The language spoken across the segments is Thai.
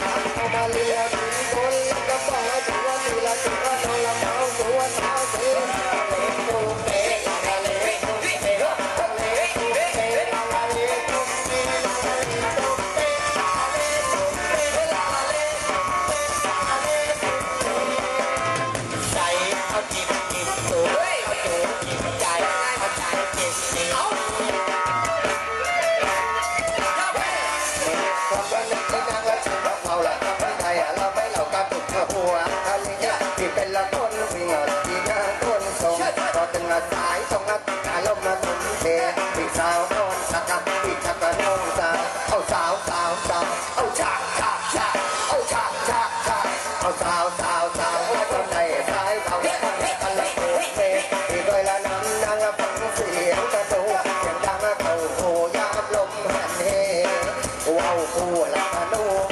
Vale. ป็นละคนวิ่งอดีหน้าคนทรงก็ถึงอาสายส่งนัดอารมณ์มาทุ่มเทพี่สาวโนอนสักพี่ชักน้องสาวเอาสาวสาวสาวเอาชักชักชักเอาชักชักชักเอาสาวสาวสาวเอาคนใดสายเขาอันละเปิดเพลงอีกด้วยละน้ำนางฟังเสียงกระตูเสียงดังเต่าโหยามลมหันเฮว้าวคู่ละนู่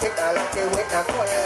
take a lot of weight and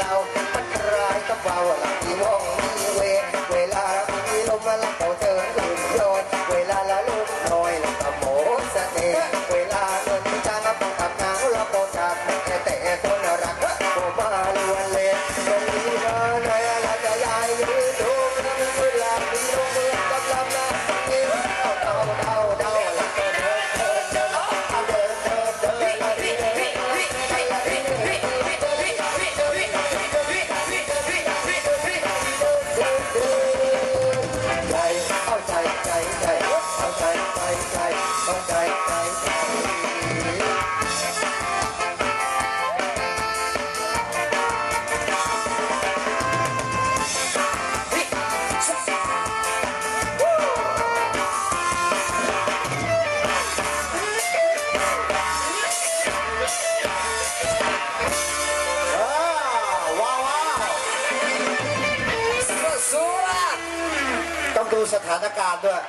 สถานการณ์ด้วย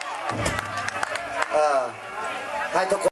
ให้ทุกคน